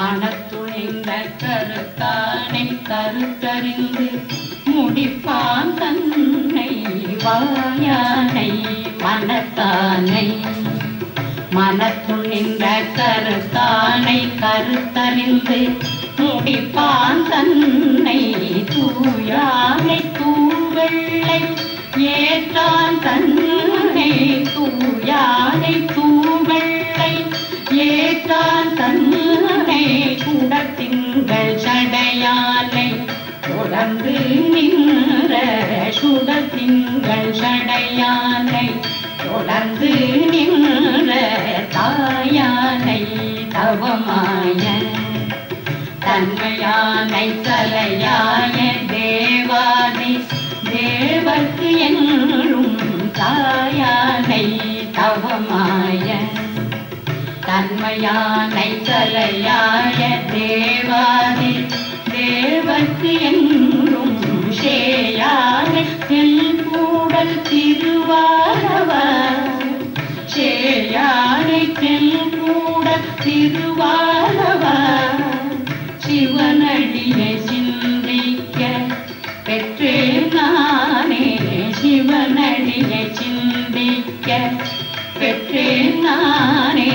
மனத்துணிந்த கருத்தானை கருத்தறிந்து முடிப்பான் தன்னை வாயானை மனத்தானை. மனத்துணிந்த கருத்தானை கருத்தறிந்து முடிப்பான் தன்னை. தூயானை தூவெள்ளை ஏற்றான் தன்னை தூயானை பறந்து நின்ற சுடத்திங்கள் சடையானை தொடர்ந்து நின்ற தாயானை தவமாய. தன்மையானை தலையாய தேவாதி தேவர்க்கு என்றும் தாயானை தவமாய. தன்மையானை தலையாய தேவாதி தேவர்க்கு என்றும் ചേയാട് കൂടൽ തിരുവാനവ ചേയാട് കൂടൽ തിരുവാനവ ശിവനടിയെ ചിന്തിക്ക പെറ്റേ നാനേ. ശിവനടിയെ ചിന്തിക്ക പെറ്റേ നാനേ.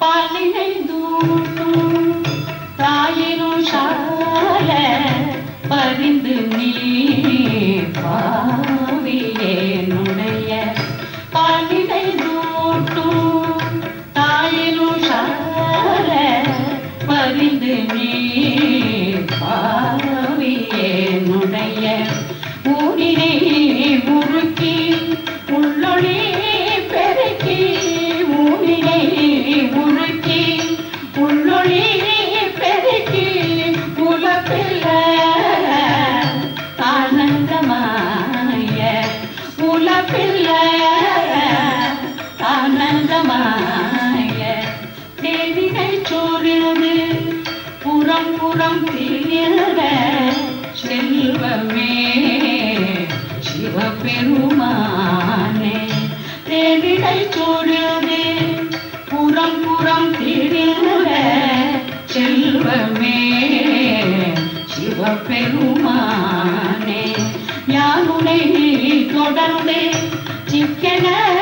பாலினை தூட்டும் தாயினும் சால பரிந்து நீ பாவியே நுடைய பாலினை தூட்டும் தாயினும் சால பரிந்து நீ உலப்பில்ல ஆனந்தமாய தேவிகை சோறினது புறம் புறம் திரிந்த செல்வமே சிவபெருமானே. தேவிடை சோழதே புறம் புறம் திரிந்த செல்வமே சிவபெருமானே. ঘটানোদের চিপকে নেয়